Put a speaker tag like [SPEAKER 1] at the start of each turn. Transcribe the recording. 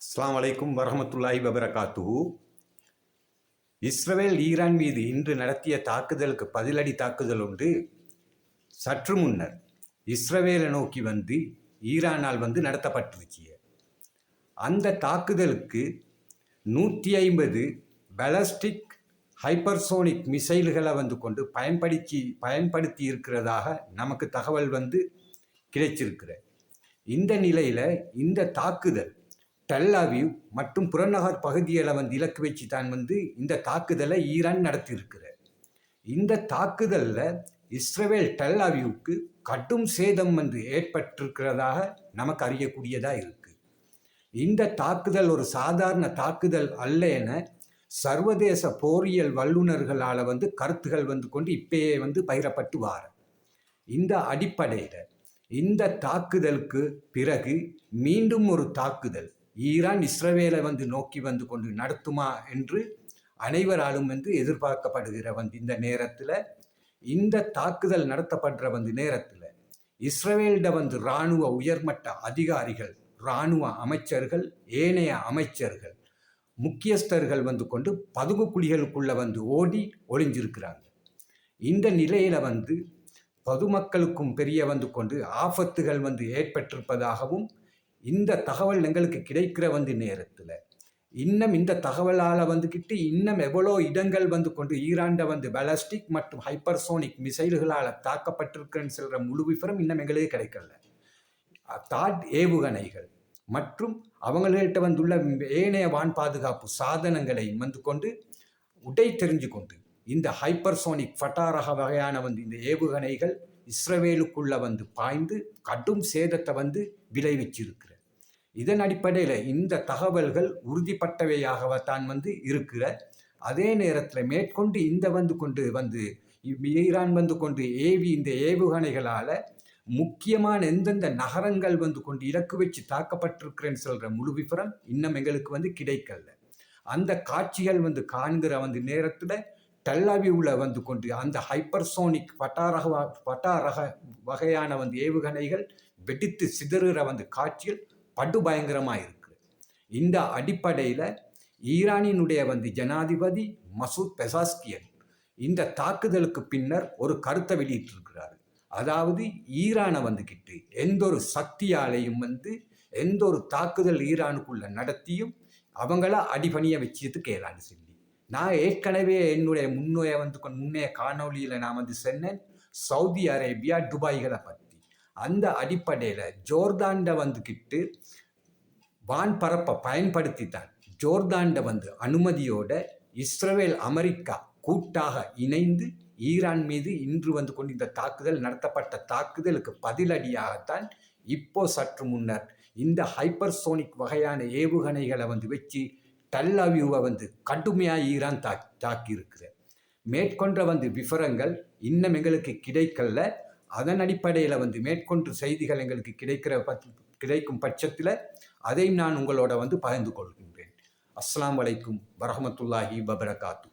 [SPEAKER 1] அஸ்லாம் வலைக்கும் வரமத்துல்லாஹி வபரகாத்து இஸ்ரவேல் ஈரான் மீது இன்று நடத்திய தாக்குதலுக்கு பதிலடி தாக்குதல் ஒன்று சற்று முன்னர் இஸ்ரவேலை நோக்கி வந்து ஈரானால் வந்து நடத்தப்பட்டிருக்கிய. அந்த தாக்குதலுக்கு நூற்றி ஐம்பது பலஸ்டிக் ஹைப்பர்சோனிக் மிசைல்களை வந்து கொண்டு பயன்படுத்தி பயன்படுத்தி இருக்கிறதாக நமக்கு தகவல் வந்து கிடைச்சிருக்கிற இந்த நிலையில் இந்த தாக்குதல் டெல்லாவிவ் மற்றும் புறநகர் பகுதியில் வந்து இலக்கு வச்சு தான் வந்து இந்த தாக்குதலை ஈரான் நடத்தியிருக்கிற இந்த தாக்குதலில் இஸ்ரேல் டெல்லாவிவுக்கு கடும் சேதம் வந்து ஏற்பட்டிருக்கிறதாக நமக்கு அறியக்கூடியதாக இருக்குது இந்த தாக்குதல் ஒரு சாதாரண தாக்குதல் அல்ல என சர்வதேச போரியல் வல்லுநர்களால் வந்து கருத்துகள் வந்து கொண்டு இப்பயே வந்து பகிரப்பட்டு வார. இந்த அடிப்படையில் இந்த தாக்குதலுக்கு பிறகு மீண்டும் ஒரு தாக்குதல் ஈரான் இஸ்ரவேலை வந்து நோக்கி வந்து கொண்டு நடத்துமா என்று அனைவராலும் வந்து எதிர்பார்க்கப்படுகிற வந்து இந்த நேரத்தில் இந்த தாக்குதல் நடத்தப்படுற வந்து நேரத்தில் இஸ்ரவேலிட வந்து இராணுவ உயர்மட்ட அதிகாரிகள் இராணுவ அமைச்சர்கள் ஏனைய அமைச்சர்கள் முக்கியஸ்தர்கள் வந்து கொண்டு பதுங்கு குழிகளுக்குள்ளே வந்து ஓடி ஒளிஞ்சிருக்கிறாங்க. இந்த நிலையில் வந்து பொதுமக்களுக்கும் பெரிய வந்து கொண்டு ஆபத்துகள் வந்து ஏற்பட்டிருப்பதாகவும் இந்த தகவல் எங்களுக்கு கிடைக்கிற வந்து நேரத்தில் இன்னும் இந்த தகவலால் வந்துக்கிட்டு இன்னும் எவ்வளோ இடங்கள் வந்து கொண்டு ஈராண்டை வந்து பலஸ்டிக் மற்றும் ஹைப்பர்சோனிக் மிசைல்களால் தாக்கப்பட்டிருக்குன்னு சொல்கிற முழு விவரம் இன்னும் எங்களுக்கு கிடைக்கல. தாட் ஏவுகணைகள் மற்றும் அவங்கள்கிட்ட வந்துள்ள ஏனைய வான் பாதுகாப்பு சாதனங்களை வந்து கொண்டு உடை தெரிஞ்சு கொண்டு இந்த ஹைப்பர்சோனிக் ஃபட்டாரக வகையான வந்து இந்த ஏவுகணைகள் இஸ்ரவேலுக்குள்ளே வந்து பாய்ந்து கடும் சேதத்தை வந்து விளைவிச்சிருக்கிற இதன் அடிப்படையில் இந்த தகவல்கள் உறுதிப்பட்டவையாகத்தான் வந்து இருக்கிற அதே நேரத்தில் மேற்கொண்டு இந்த வந்து கொண்டு வந்து ஈரான் வந்து கொண்டு ஏவி இந்த ஏவுகணைகளால் முக்கியமான எந்தெந்த நகரங்கள் வந்து கொண்டு இலக்கு வச்சு தாக்கப்பட்டிருக்கிறேன்னு சொல்கிற முழு விவரம் இன்னும் எங்களுக்கு வந்து கிடைக்கல. அந்த காட்சிகள் வந்து காண்கிற வந்து நேரத்தில் டெல்லாவியூவில் வந்து கொண்டு அந்த ஹைப்பர்சோனிக் பட்டாரக பட்டாரக வகையான வந்து ஏவுகணைகள் வெடித்து சிதறுகிற வந்து காட்சியில் படுபயங்கரமாக இருக்குது இந்த அடிப்படையில் ஈரானினுடைய வந்து ஜனாதிபதி மசூத் பெசாஸ்கியன் இந்த தாக்குதலுக்கு பின்னர் ஒரு கருத்தை வெளியிட்டிருக்கிறார். அதாவது ஈரானை வந்துக்கிட்டு எந்த ஒரு சக்தியாலையும் வந்து எந்த ஒரு தாக்குதல் ஈரானுக்குள்ள நடத்தியும் அவங்கள அடிபணிய வச்சதுக்கு ஏலான்னு சொல்லி. நான் ஏற்கனவே என்னுடைய முன்னைய வந்து முன்னைய காணொலியில் நான் வந்து சொன்னேன். சவுதி அரேபியா துபாய்களை பற்றி அந்த அடிப்படையில் ஜோர்தாண்டை வந்துக்கிட்டு வான்பரப்பை பயன்படுத்தி தான் ஜோர்தாண்டை வந்து அனுமதியோட இஸ்ரேல் அமெரிக்கா கூட்டாக இணைந்து ஈரான் மீது இன்று வந்து கொண்டு இந்த தாக்குதல் நடத்தப்பட்ட தாக்குதலுக்கு பதிலடியாகத்தான் இப்போ சற்று முன்னர் இந்த ஹைப்பர்சோனிக் வகையான ஏவுகணைகளை வந்து வச்சு டல்லாவியூவை வந்து கடுமையாக ஈரான் தாக்கி தாக்கியிருக்கிற மேற்கொண்ட வந்து விவரங்கள் இன்னும் எங்களுக்கு கிடைக்கல. அதன் அடிப்படையில் வந்து மேற்கொண்டு செய்திகள் எங்களுக்கு கிடைக்கிற கிடைக்கும் பட்சத்தில் அதையும் நான் உங்களோட வந்து பகிர்ந்து கொள்கின்றேன். அஸ்லாம் வலைக்கும் வரமத்துல்லாஹி வபரகாத்து